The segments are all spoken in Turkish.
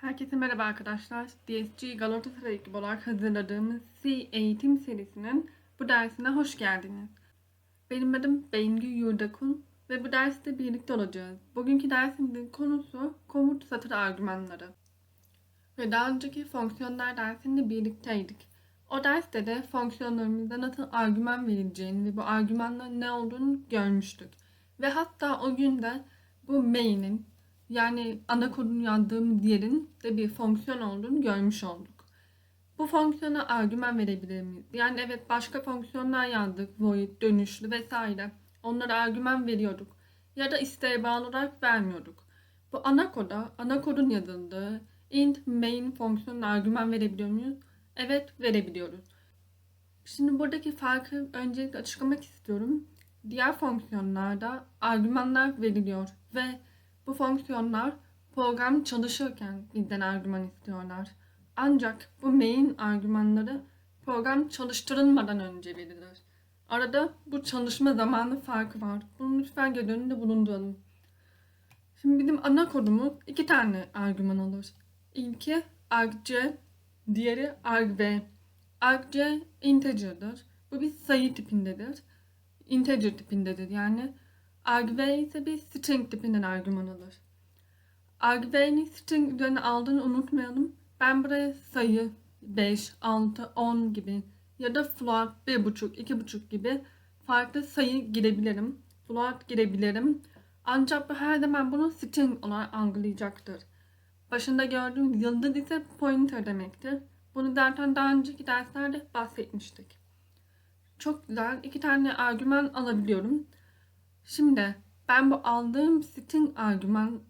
Herkese merhaba arkadaşlar. DSG Galatasaray ekibi olarak hazırladığımız C eğitim serisinin bu dersine hoş geldiniz. Benim adım Bengü Yurdakun ve bu derste birlikte olacağız. Bugünkü dersimizin konusu komut satır argümanları. Ve daha önceki fonksiyonlar dersinde birlikteydik. O derste de fonksiyonlarımızda nasıl argüman verileceğini ve bu argümanların ne olduğunu görmüştük. Ve hatta o gün de bu main'in yani ana kodunu yazdığımız yerin de bir fonksiyon olduğunu görmüş olduk. Bu fonksiyona argüman verebilir miyiz? Yani evet başka fonksiyonlar yazdık, void, dönüşlü vesaire. Onlara argüman veriyorduk. Ya da isteğe bağlı olarak vermiyorduk. Bu ana koda, ana kodun yazıldığı int main fonksiyonuna argüman verebiliyor muyuz? Evet verebiliyoruz. Şimdi buradaki farkı öncelikle açıklamak istiyorum. Diğer fonksiyonlarda argümanlar veriliyor ve bu fonksiyonlar program çalışırken bizden argüman istiyorlar. Ancak bu main argümanları program çalıştırılmadan önce verilir. Arada bu çalışma zamanı farkı var. Bunu lütfen göz önünde bulunduralım. Şimdi bizim ana kodumuz iki tane argüman alır. İlki argc, diğeri argv. Argc integer'dır. Bu bir sayı tipindedir. Integer tipindedir yani. Argv ise bir string tipinden argüman alır. Argv'nin string üzerine aldığını unutmayalım. Ben buraya sayı 5, 6, 10 gibi ya da float 1.5, 2.5 gibi farklı sayı girebilirim. Float girebilirim. Ancak bu her zaman bunu string olarak algılayacaktır. Başında gördüğünüz yıldız ise pointer demektir. Bunu zaten daha önceki derslerde bahsetmiştik. Çok güzel. iki tane argüman alabiliyorum. Şimdi ben bu aldığım string argüman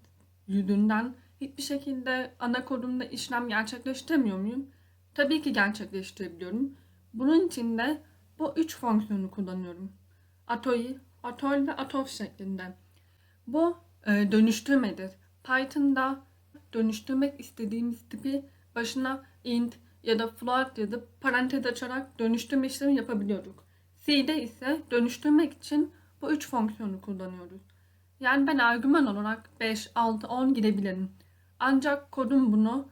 yüzünden hiçbir şekilde ana kodumda işlem gerçekleştiremiyor muyum? Tabii ki gerçekleştirebiliyorum. Bunun için de bu üç fonksiyonu kullanıyorum. Atoi, atol ve atof şeklinde. Bu e, dönüştürmedir. Python'da dönüştürmek istediğimiz tipi başına int ya da float yazıp parantez açarak dönüştürme işlemi yapabiliyorduk. C'de ise dönüştürmek için bu üç fonksiyonu kullanıyoruz. Yani ben argüman olarak 5, 6, 10 girebilirim. Ancak kodum bunu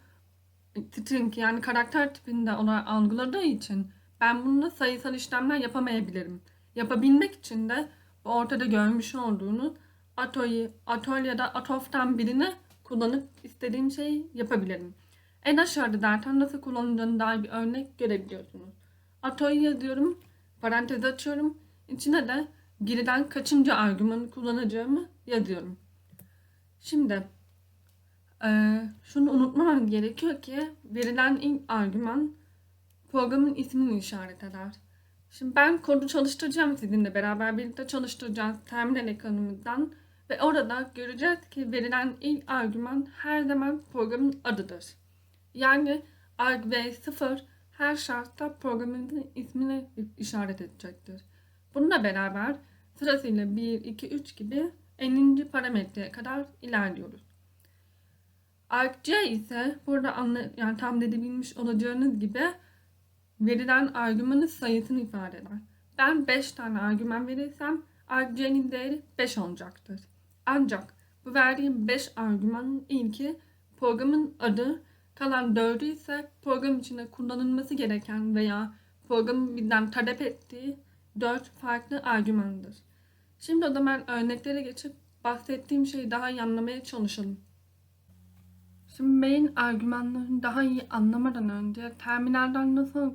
string yani karakter tipinde olarak algıladığı için ben bununla sayısal işlemler yapamayabilirim. Yapabilmek için de bu ortada görmüş olduğunuz atoyu, atol ya da atof'tan birini kullanıp istediğim şeyi yapabilirim. En aşağıda zaten nasıl kullanıldığını dair bir örnek görebiliyorsunuz. Atoyu yazıyorum, parantez açıyorum. İçine de geriden kaçıncı argümanı kullanacağımı yazıyorum. Şimdi e, şunu unutmamam gerekiyor ki verilen ilk argüman programın ismini işaret eder. Şimdi ben kodu çalıştıracağım sizinle beraber birlikte çalıştıracağız terminal ekranımızdan ve orada göreceğiz ki verilen ilk argüman her zaman programın adıdır. Yani argv0 her şartta programın ismini işaret edecektir. Bununla beraber sırasıyla 1, 2, 3 gibi 50. parametreye kadar ilerliyoruz. argc ise burada anla, yani tahmin edebilmiş olacağınız gibi verilen argümanın sayısını ifade eder. Ben 5 tane argüman verirsem argc'nin değeri 5 olacaktır. Ancak bu verdiğim 5 argümanın ilki programın adı, kalan 4'ü ise program içinde kullanılması gereken veya programın bizden talep ettiği 4 farklı argümandır. Şimdi o zaman örneklere geçip bahsettiğim şeyi daha iyi anlamaya çalışalım. Şimdi main argümanlarını daha iyi anlamadan önce terminalden nasıl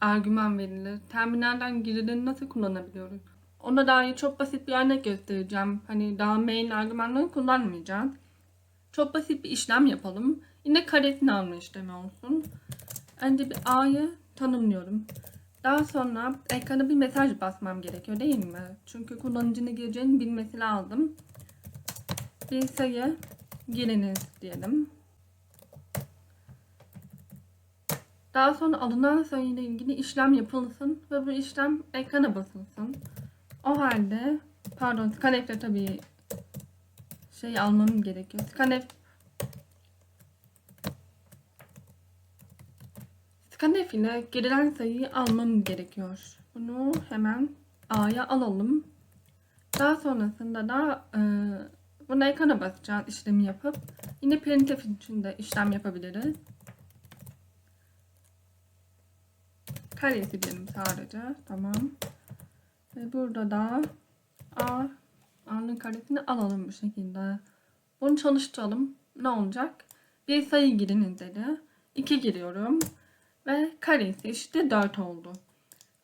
argüman verilir, terminalden girileri nasıl kullanabiliyoruz? Ona dair çok basit bir örnek göstereceğim. Hani daha main argümanları kullanmayacağız. Çok basit bir işlem yapalım. Yine karesini alma işlemi olsun. Önce bir A'yı tanımlıyorum. Daha sonra ekrana bir mesaj basmam gerekiyor değil mi? Çünkü kullanıcının gireceğini bilmesi lazım. Bir sayı giriniz diyelim. Daha sonra alınan sayıyla ilgili işlem yapılsın ve bu işlem ekrana basılsın. O halde pardon scanf'te tabii şey almam gerekiyor. Scanf Scanf ile girilen sayıyı almam gerekiyor. Bunu hemen A'ya alalım. Daha sonrasında da e, bunu ekrana basacağız işlemi yapıp Yine printf için de işlem yapabiliriz. Karesi diyelim sadece. Tamam. Ve burada da A A'nın karesini alalım bu şekilde. Bunu çalıştıralım. Ne olacak? Bir sayı giriniz dedi. 2 giriyorum. Ve karesi işte 4 oldu.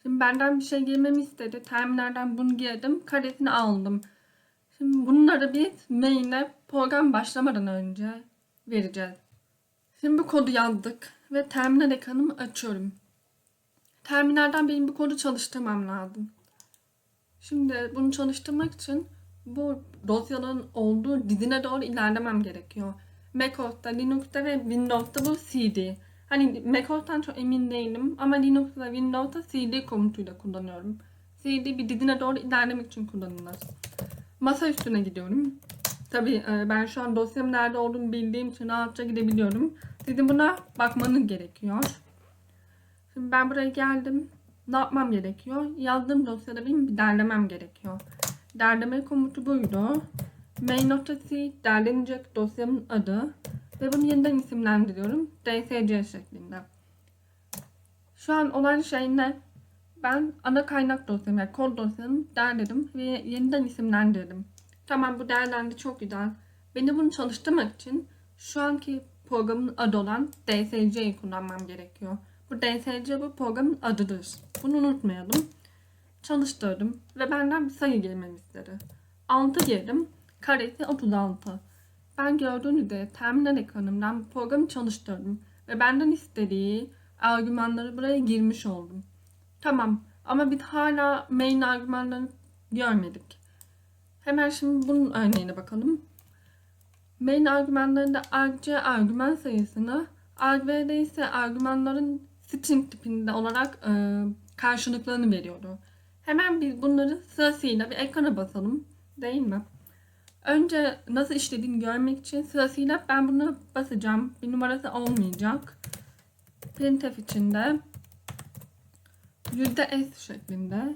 Şimdi benden bir şey girmemi istedi. Terminalden bunu girdim. Karesini aldım. Şimdi bunları biz main'e program başlamadan önce vereceğiz. Şimdi bu kodu yazdık ve terminal ekranımı açıyorum. Terminalden benim bu kodu çalıştırmam lazım. Şimdi bunu çalıştırmak için bu dosyaların olduğu dizine doğru ilerlemem gerekiyor. macOS'ta, Linux'ta ve Windows'ta bu CD. Hani macOS'tan çok emin değilim ama Linux ve Windows'ta CD komutuyla kullanıyorum. CD bir dizine doğru ilerlemek için kullanılır. Masa üstüne gidiyorum. Tabii e, ben şu an dosyamın nerede olduğunu bildiğim için rahatça gidebiliyorum. Sizin buna bakmanız gerekiyor. Şimdi ben buraya geldim. Ne yapmam gerekiyor? Yazdığım dosyada benim bir derlemem gerekiyor. Derleme komutu buydu. Main.c derlenecek dosyamın adı ve yeniden isimlendiriyorum. dsc şeklinde. Şu an olan şey ne? Ben ana kaynak dosyamı yani kod dosyamı derledim ve yeniden isimlendirdim. Tamam bu değerlendi çok güzel. Beni bunu çalıştırmak için şu anki programın adı olan DSC'yi kullanmam gerekiyor. Bu DSC bu programın adıdır. Bunu unutmayalım. Çalıştırdım ve benden bir sayı girmemi istedi. 6 girdim. Karesi 36. Ben gördüğünüz üzere terminal ekranımdan bu programı çalıştırdım ve benden istediği argümanları buraya girmiş oldum. Tamam ama biz hala main argümanlarını görmedik. Hemen şimdi bunun örneğine bakalım. Main argümanlarında argc argüman sayısını argv'de ise argümanların string tipinde olarak e, karşılıklarını veriyordu. Hemen biz bunları sırasıyla bir ekrana basalım. Değil mi? Önce nasıl işlediğini görmek için sırasıyla ben bunu basacağım. Bir numarası olmayacak. Printf içinde %S şeklinde.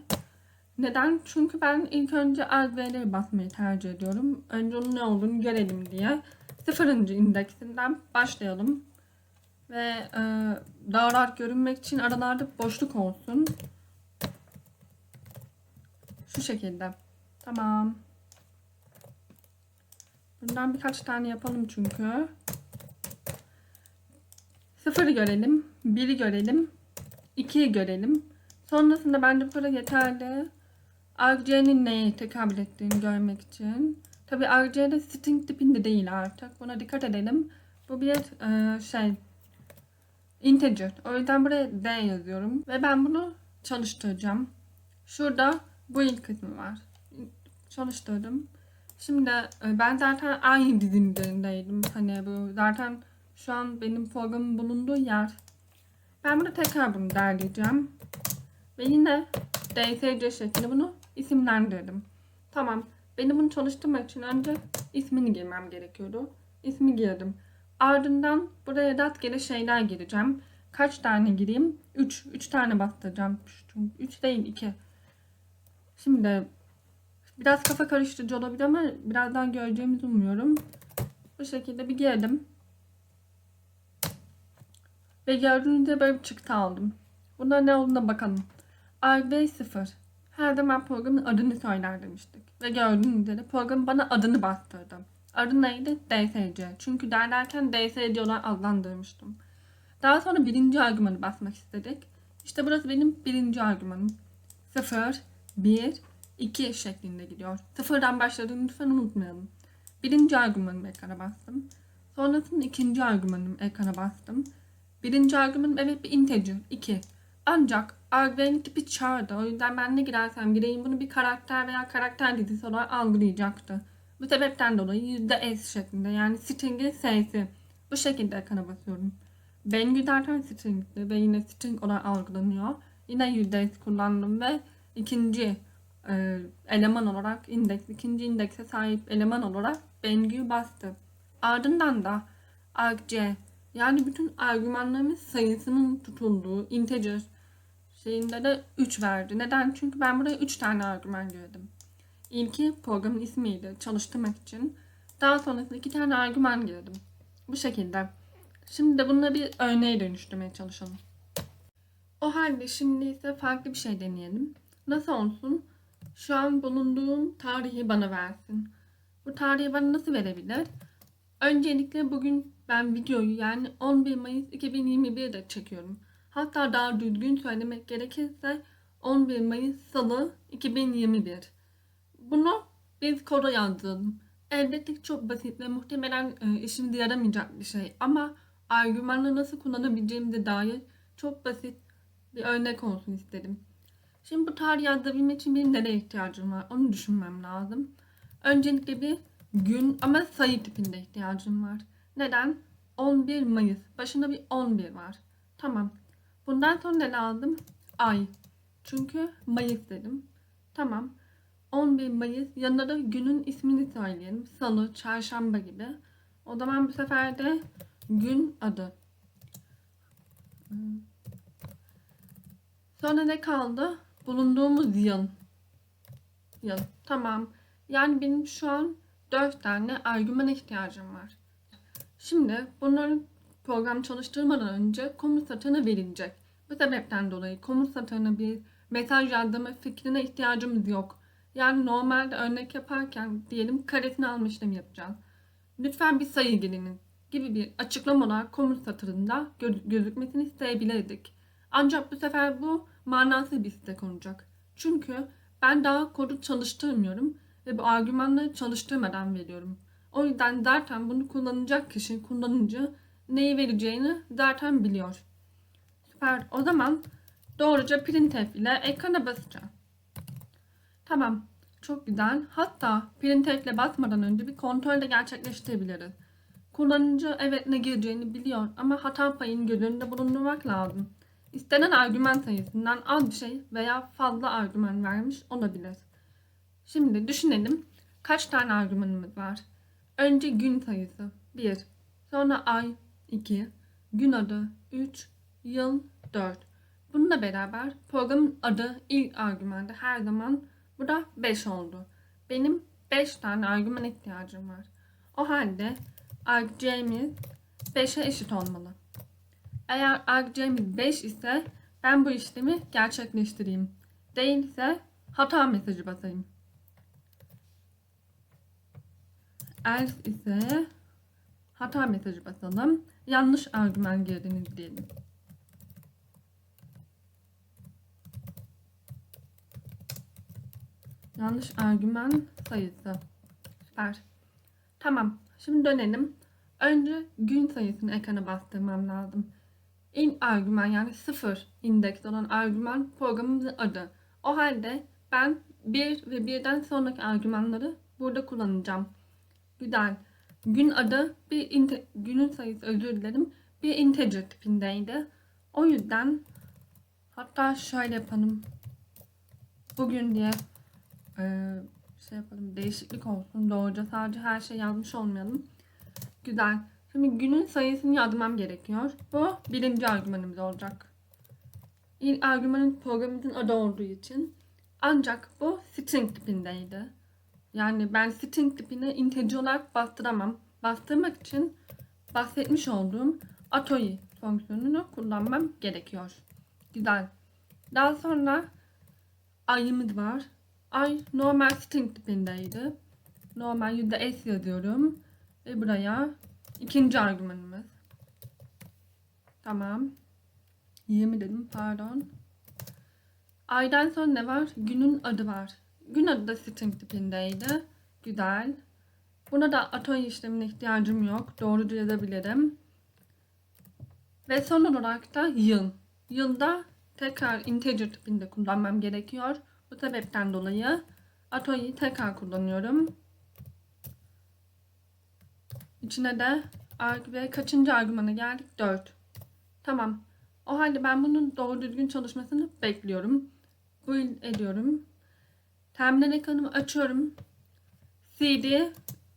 Neden? Çünkü ben ilk önce argv'leri basmayı tercih ediyorum. Önce onun ne olduğunu görelim diye. Sıfırıncı indeksinden başlayalım. Ve e, daha rahat görünmek için aralarda boşluk olsun. Şu şekilde. Tamam. Bundan birkaç tane yapalım çünkü. Sıfırı görelim. Biri görelim. ikiyi görelim. Sonrasında bence bu kadar yeterli. RG'nin neye tekabül ettiğini görmek için. Tabi RG'de string tipinde değil artık. Buna dikkat edelim. Bu bir e, şey integer. O yüzden buraya D yazıyorum. Ve ben bunu çalıştıracağım. Şurada bu ilk kısmı var. Çalıştırdım. Şimdi e, ben zaten aynı dizinin üzerindeydim. Hani bu zaten şu an benim programın bulunduğu yer. Ben bunu tekrar bunu derleyeceğim. Ve yine DSC şeklinde bunu isimlendirdim. Tamam. Benim bunu çalıştırmak için önce ismini girmem gerekiyordu. İsmi girdim. Ardından buraya rastgele şeyler gireceğim. Kaç tane gireyim? 3. 3 tane bastıracağım. 3 değil 2. Şimdi biraz kafa karıştırıcı olabilir ama birazdan göreceğimizi umuyorum. Bu şekilde bir girdim. Ve gördüğünüzde böyle bir çıktı aldım. Bunda ne olduğuna bakalım. RV0. Her zaman programın adını söyler demiştik. Ve gördüğünüz üzere program bana adını bastırdı. Adı neydi? DSC. Çünkü derlerken DSC olarak adlandırmıştım. Daha sonra birinci argümanı basmak istedik. İşte burası benim birinci argümanım. 0, 1, 2 şeklinde gidiyor. Sıfırdan başladığını lütfen unutmayalım. Birinci argümanım ekrana bastım. Sonrasında ikinci argümanım ekrana bastım. Birinci argümanım evet bir integer 2. Ancak argümanın tipi çağırdı. O yüzden ben ne girersem gireyim bunu bir karakter veya karakter dizisi olarak algılayacaktı. Bu sebepten dolayı %S şeklinde yani string'in S'si. Bu şekilde ekrana basıyorum. Bengü zaten string'ti ve yine string olarak algılanıyor. Yine %S kullandım ve ikinci eleman olarak indeks, ikinci indekse sahip eleman olarak Bengü'yü bastı. Ardından da argc yani bütün argümanlarımız sayısının tutulduğu integer şeyinde de 3 verdi. Neden? Çünkü ben buraya 3 tane argüman girdim. İlki programın ismiydi çalıştırmak için. Daha sonrasında 2 tane argüman girdim. Bu şekilde. Şimdi de bununla bir örneğe dönüştürmeye çalışalım. O halde şimdi ise farklı bir şey deneyelim. Nasıl olsun? Şu an bulunduğum tarihi bana versin. Bu tarihi bana nasıl verebilir? Öncelikle bugün ben videoyu yani 11 Mayıs 2021'de çekiyorum. Hatta daha düzgün söylemek gerekirse 11 Mayıs Salı 2021. Bunu biz koda yazdırdım. Elbette çok basit ve muhtemelen e, işimize yaramayacak bir şey ama argümanla nasıl kullanabileceğimize dair çok basit bir örnek olsun istedim. Şimdi bu tarih yazdırabilmek için benim nereye ihtiyacım var onu düşünmem lazım. Öncelikle bir gün ama sayı tipinde ihtiyacım var. Neden? 11 Mayıs. Başında bir 11 var. Tamam. Bundan sonra ne lazım? Ay. Çünkü Mayıs dedim. Tamam. 11 Mayıs yanına da günün ismini söyleyelim. Salı, çarşamba gibi. O zaman bu sefer de gün adı. Sonra ne kaldı? Bulunduğumuz yıl. Yıl. Tamam. Yani benim şu an 4 tane argüman ihtiyacım var. Şimdi bunların program çalıştırmadan önce komut satırına verilecek. Bu sebepten dolayı komut satırına bir mesaj yazdırma fikrine ihtiyacımız yok. Yani normalde örnek yaparken diyelim karesini alma işlemi yapacağız. Lütfen bir sayı girinin gibi bir açıklama olarak komut satırında gö- gözükmesini isteyebilirdik. Ancak bu sefer bu manasız bir istek olacak. Çünkü ben daha kodu çalıştırmıyorum ve bu argümanları çalıştırmadan veriyorum. O yüzden zaten bunu kullanacak kişi, kullanıcı neyi vereceğini zaten biliyor. Süper. O zaman doğruca printf ile ekrana basacağım. Tamam. Çok güzel. Hatta printf ile basmadan önce bir kontrol de gerçekleştirebiliriz. Kullanıcı evet ne gireceğini biliyor ama hata payını göz önünde bulundurmak lazım. İstenen argüman sayısından az bir şey veya fazla argüman vermiş olabilir. Şimdi düşünelim. Kaç tane argümanımız var? Önce gün sayısı 1, sonra ay 2, gün adı 3, yıl 4. Bununla beraber programın adı ilk argümanda her zaman bu da 5 oldu. Benim 5 tane argüman ihtiyacım var. O halde argc'miz 5'e eşit olmalı. Eğer argc'miz 5 ise ben bu işlemi gerçekleştireyim. Değilse hata mesajı basayım. else ise hata mesajı basalım. Yanlış argüman girdiniz diyelim. Yanlış argüman sayısı. Süper. Tamam. Şimdi dönelim. Önce gün sayısını ekrana bastırmam lazım. İlk argüman yani sıfır indeks olan argüman programımızın adı. O halde ben bir ve birden sonraki argümanları burada kullanacağım. Güzel. Gün adı bir inte- günün sayısı özür dilerim bir integer tipindeydi. O yüzden hatta şöyle yapalım. Bugün diye e, şey yapalım değişiklik olsun. Doğruca sadece her şey yazmış olmayalım. Güzel. Şimdi günün sayısını yazmam gerekiyor. Bu birinci argümanımız olacak. İlk argümanın programımızın adı olduğu için. Ancak bu string tipindeydi. Yani ben string tipine integer olarak bastıramam. Bastırmak için bahsetmiş olduğum atoi fonksiyonunu kullanmam gerekiyor. Güzel. Daha sonra ayımız var. Ay normal string tipindeydi. Normal %s yazıyorum. Ve buraya ikinci argümanımız. Tamam. 20 dedim pardon. Aydan sonra ne var? Günün adı var. Gün adı da string tipindeydi. Güzel. Buna da atoi işlemine ihtiyacım yok. Doğruca yazabilirim. Ve son olarak da yıl. Yılda tekrar integer tipinde kullanmam gerekiyor. Bu sebepten dolayı atoi'yi tekrar kullanıyorum. İçine de ve kaçıncı argümana geldik? 4. Tamam. O halde ben bunun doğru düzgün çalışmasını bekliyorum. Build ediyorum. Terminal ekranımı açıyorum. cd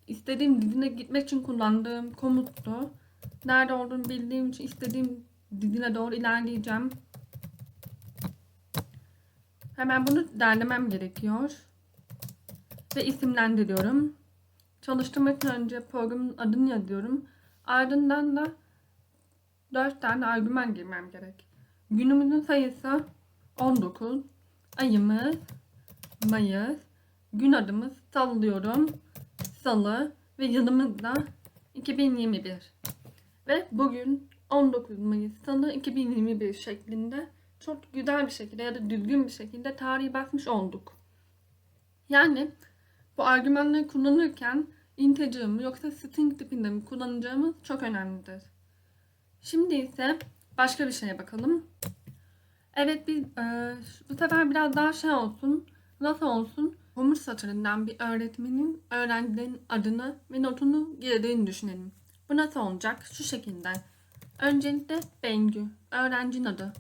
istediğim dizine gitmek için kullandığım komuttu. Nerede olduğunu bildiğim için istediğim dizine doğru ilerleyeceğim. Hemen bunu derlemem gerekiyor. Ve isimlendiriyorum. Çalıştırmak için önce programın adını yazıyorum. Ardından da 4 tane argüman girmem gerek. Günümüzün sayısı 19. Ayımız Mayıs. Gün adımız sallıyorum. Salı ve yılımız da 2021. Ve bugün 19 Mayıs Salı 2021 şeklinde çok güzel bir şekilde ya da düzgün bir şekilde tarihi basmış olduk. Yani bu argümanları kullanırken integer mi yoksa string tipinde mi kullanacağımız çok önemlidir. Şimdi ise başka bir şeye bakalım. Evet biz e, bu sefer biraz daha şey olsun. Nasıl olsun? Homur satırından bir öğretmenin öğrencilerin adını ve notunu girdiğini düşünelim. Bu nasıl olacak? Şu şekilde. Öncelikle Bengü, öğrencinin adı.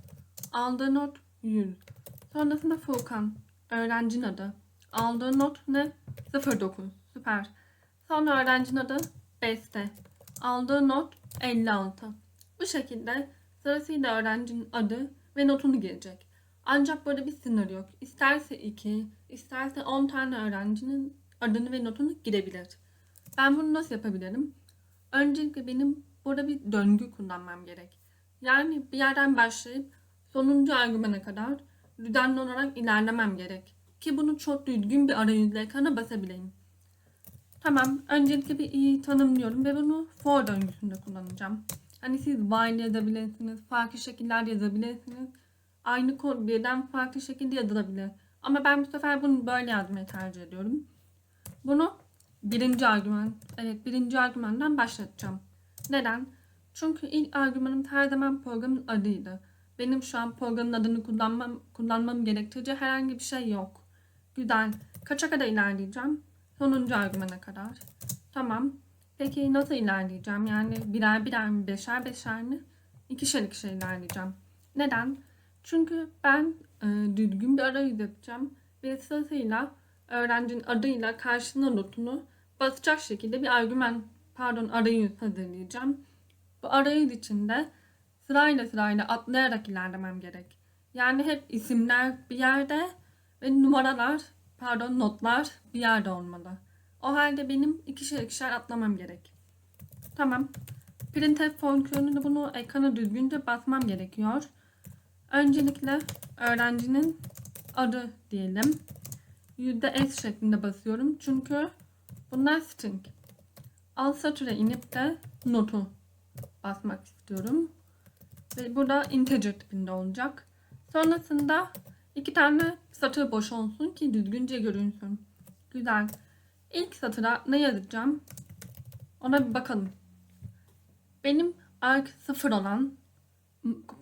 Aldığı not 100. Sonrasında Furkan, öğrencinin adı. Aldığı not ne? 09. Süper. Sonra öğrencinin adı Beste. Aldığı not 56. Bu şekilde sırasıyla öğrencinin adı ve notunu girecek. Ancak burada bir sınır yok. İsterse 2, isterse 10 tane öğrencinin adını ve notunu girebilir. Ben bunu nasıl yapabilirim? Öncelikle benim burada bir döngü kullanmam gerek. Yani bir yerden başlayıp sonuncu argümana kadar düzenli olarak ilerlemem gerek. Ki bunu çok düzgün bir arayüzle ekrana basabileyim. Tamam, öncelikle bir iyi tanımlıyorum ve bunu for döngüsünde kullanacağım. Hani siz while yazabilirsiniz, farklı şekiller yazabilirsiniz. Aynı kod birden farklı şekilde yazılabilir. Ama ben bu sefer bunu böyle yazmayı tercih ediyorum. Bunu birinci argüman, evet birinci argümandan başlatacağım. Neden? Çünkü ilk argümanım her zaman programın adıydı. Benim şu an programın adını kullanmam, kullanmam gerektirecek herhangi bir şey yok. Güzel. Kaça kadar ilerleyeceğim? Sonuncu argümana kadar. Tamam. Peki nasıl ilerleyeceğim? Yani birer birer mi, beşer beşer mi? İkişer ikişer ilerleyeceğim. Neden? Çünkü ben e, düzgün bir arayüz yapacağım ve sırasıyla öğrencinin adıyla karşılığında notunu basacak şekilde bir argüman, pardon arayüz hazırlayacağım. Bu arayüz içinde sırayla sırayla atlayarak ilerlemem gerek. Yani hep isimler bir yerde ve numaralar, pardon notlar bir yerde olmalı. O halde benim ikişer ikişer atlamam gerek. Tamam. Printf fonksiyonunu bunu ekrana düzgünce basmam gerekiyor. Öncelikle öğrencinin adı diyelim. %s şeklinde basıyorum. Çünkü bunlar string. Alt satıra inip de notu basmak istiyorum. Ve burada integer tipinde olacak. Sonrasında iki tane satır boş olsun ki düzgünce görünsün. Güzel. İlk satıra ne yazacağım? Ona bir bakalım. Benim arg 0 olan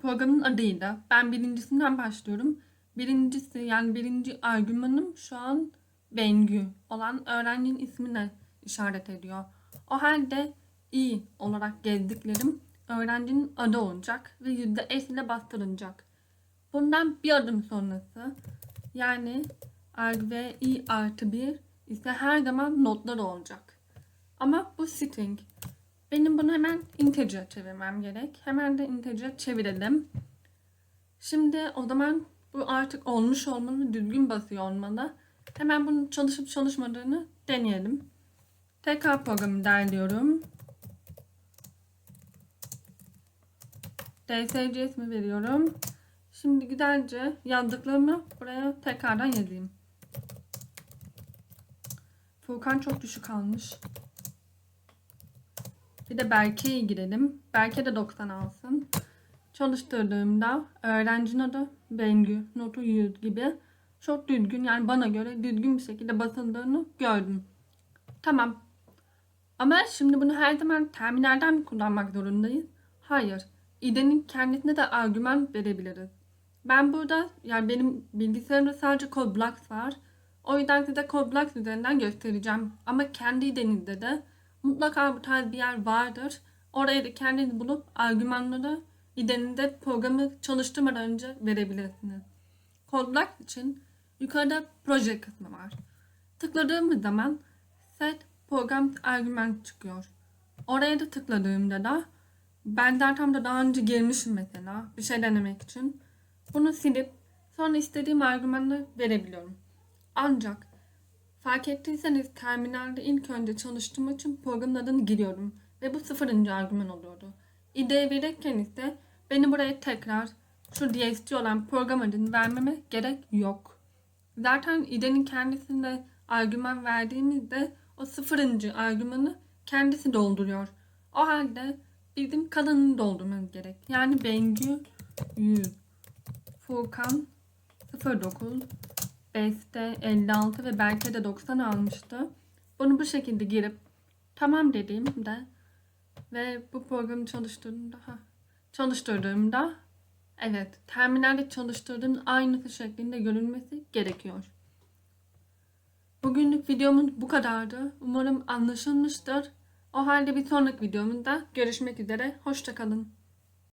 programın adıydı. Ben birincisinden başlıyorum. Birincisi yani birinci argümanım şu an Bengü olan öğrencinin ismine işaret ediyor. O halde i olarak gezdiklerim öğrencinin adı olacak ve s ile bastırılacak. Bundan bir adım sonrası yani arg ve i artı 1 ise her zaman notlar olacak. Ama bu string. Benim bunu hemen integer çevirmem gerek. Hemen de integer çevirelim. Şimdi o zaman bu artık olmuş olmalı, düzgün basıyor olmalı. Hemen bunun çalışıp çalışmadığını deneyelim. Tekrar programı derliyorum. DSC ismi veriyorum. Şimdi güzelce yazdıklarımı buraya tekrardan yazayım. Furkan çok düşük almış. Bir de Berke'ye girelim. Berke de 90 alsın. Çalıştırdığımda öğrencinin adı Bengü, notu 100 gibi çok düzgün yani bana göre düzgün bir şekilde basıldığını gördüm. Tamam. Ama şimdi bunu her zaman terminalden mi kullanmak zorundayız? Hayır. IDE'nin kendisine de argüman verebiliriz. Ben burada yani benim bilgisayarımda sadece Code Blocks var. O yüzden size Code Blocks üzerinden göstereceğim. Ama kendi IDE'nizde de mutlaka bu tarz bir yer vardır. Oraya da kendiniz bulup argümanları IDE'nizde programı çalıştırmadan önce verebilirsiniz. Code Blocks için yukarıda proje kısmı var. Tıkladığımız zaman set program argüman çıkıyor. Oraya da tıkladığımda da ben zaten de daha önce girmişim mesela bir şey denemek için. Bunu silip sonra istediğim argümanı verebiliyorum. Ancak fark ettiyseniz terminalde ilk önce çalıştırmak için programın adını giriyorum. Ve bu sıfırıncı argüman oluyordu. İdeyi verirken ise beni buraya tekrar şu DSG olan program adını vermeme gerek yok. Zaten idenin kendisinde argüman verdiğimizde o sıfırıncı argümanı kendisi dolduruyor. O halde bizim kalanını doldurmamız gerek. Yani Bengü 100, Furkan 09, Beste 56 ve Berke de 90 almıştı. Bunu bu şekilde girip tamam dediğimde ve bu programı çalıştırdığımda ha, çalıştırdığımda evet terminalde çalıştırdığım aynısı şeklinde görünmesi gerekiyor. Bugünlük videomuz bu kadardı. Umarım anlaşılmıştır. O halde bir sonraki videomuzda görüşmek üzere. Hoşçakalın.